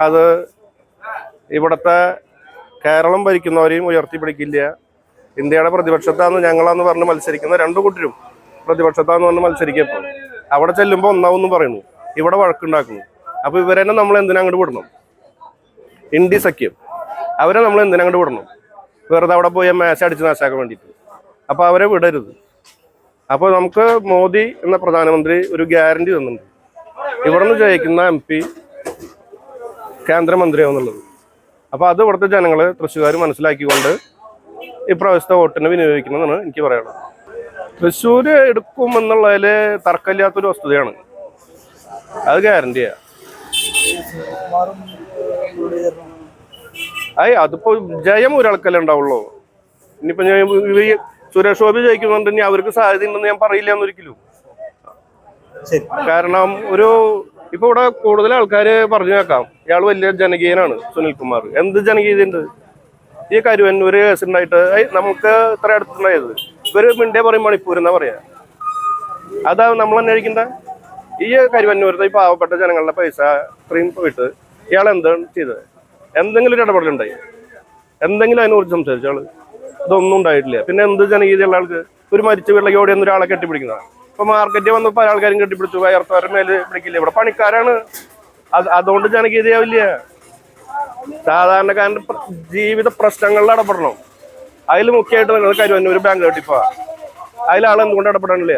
അത് ഇവിടുത്തെ കേരളം ഭരിക്കുന്നവരെയും ഉയർത്തിപ്പിടിക്കില്ല. ഇന്ത്യയുടെ പ്രതിപക്ഷത്താന്ന് ഞങ്ങളാന്ന് പറഞ്ഞ് മത്സരിക്കുന്ന രണ്ടു കൂട്ടരും പ്രതിപക്ഷത്താന്ന് പറഞ്ഞ് മത്സരിക്കപ്പോൾ അവിടെ ചെല്ലുമ്പോൾ ഒന്നാവെന്ന് പറയുന്നു. ഇവിടെ വഴക്കുണ്ടാക്കുന്നു. അപ്പൊ ഇവരെന്നെ നമ്മൾ എന്തിനാ അങ്ങോട്ട് വിടണം? ഇന്ത്യ സഖ്യം. അവരെ നമ്മൾ എന്തിനാ അങ്ങോട്ട് വിടണം? വെറുതെ അവിടെ പോയി മാച്ച് അടിച്ച് നാശാക്കാൻ വേണ്ടിയിട്ട് അപ്പൊ അവരെ വിടരുത്. അപ്പോൾ നമുക്ക് മോദി എന്ന പ്രധാനമന്ത്രി ഒരു ഗ്യാരണ്ടി തന്നിട്ടുണ്ട്. ഇവിടെ നിന്ന് ജയിക്കുന്ന എം പി കേന്ദ്രമന്ത്രിയാവുന്നുള്ളത്. അപ്പോൾ അത് ഇവിടുത്തെ ജനങ്ങൾ തൃശ്ശൂർ മനസ്സിലാക്കിക്കൊണ്ട് ഇപ്രാവശ്യത്തെ വോട്ടിന് വിനിയോഗിക്കണമെന്നാണ് എനിക്ക് പറയാനുള്ളത്. തൃശ്ശൂർ എടുക്കും എന്നുള്ളതിൽ തർക്കമില്ലാത്തൊരു വസ്തുതയാണ്. അത് ഗ്യാരണ്ടിയാ അയ് അതിപ്പോ ജയം ഒരാൾക്കല്ലേ ഉണ്ടാവുള്ളൂ. ഇനിയിപ്പോ ഞാൻ സുരേഷ് ഗോപി ജയിക്കുന്നുണ്ട് ഇനി അവർക്ക് സാധ്യത ഉണ്ടെന്ന് ഞാൻ പറയില്ല എന്നൊരിക്കലും. കാരണം ഒരു ഇപ്പൊ ഇവിടെ കൂടുതൽ ആൾക്കാര് പറഞ്ഞു കേൾക്കാം. ഇയാൾ വലിയ ജനകീയനാണ് സുനിൽകുമാർ എന്ത് ജനകീയതയുണ്ട്? ഈ കരുവന്നൂര് കേസ് ഉണ്ടായിട്ട് നമുക്ക് ഇത്ര അടുത്തുണ്ടായത്. ഇവർ മിണ്ടേ പറയും മണിപ്പൂർ എന്നാ പറയാ. അതാ നമ്മൾ തന്നെ കഴിക്കണ്ട ഈ കരുവന്നൂരത്തെ ഈ പാവപ്പെട്ട ജനങ്ങളുടെ പൈസ ഇത്രയും പോയിട്ട് ഇയാൾ എന്താണ് ചെയ്തത്? എന്തെങ്കിലും ഒരു ഇടപെടലുണ്ടായി എന്തെങ്കിലും അതിനെ കുറിച്ച് സംസാരിച്ചു ആൾ ഇതൊന്നും ഉണ്ടായിട്ടില്ല. പിന്നെ എന്ത് ജനകീയതയുള്ള ആൾക്ക്? ഒരു മരിച്ച വീട്ടിലേക്ക് ഓടി ഒരാളെ കെട്ടിപ്പിടിക്കുന്ന ഇപ്പൊ മാർക്കറ്റിൽ വന്ന് പല ആൾക്കാരും കെട്ടിപ്പിടിച്ചു. വയർത്തവരുടെ മേൽ പിടിക്കില്ല? ഇവിടെ പണിക്കാരാണ്. അത് അതുകൊണ്ട് ജനകീയതയാവില്ല സാധാരണക്കാരന്റെ ജീവിത പ്രശ്നങ്ങളിൽ ഇടപെടണം. അതിൽ മുഖ്യമായിട്ട് നിങ്ങൾ കരുവന്നൂർ ബാങ്ക് കെട്ടിപ്പോ അതിൽ ആൾ എന്തുകൊണ്ട് ഇടപെടണില്ല?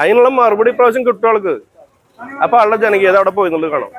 അതിനുള്ള മറുപടി പ്രാവശ്യം കിട്ടും ആൾക്ക്. അപ്പൊ ആളുടെ ജനകീയത അവിടെ പോയി എന്നുള്ളത് കാണാം.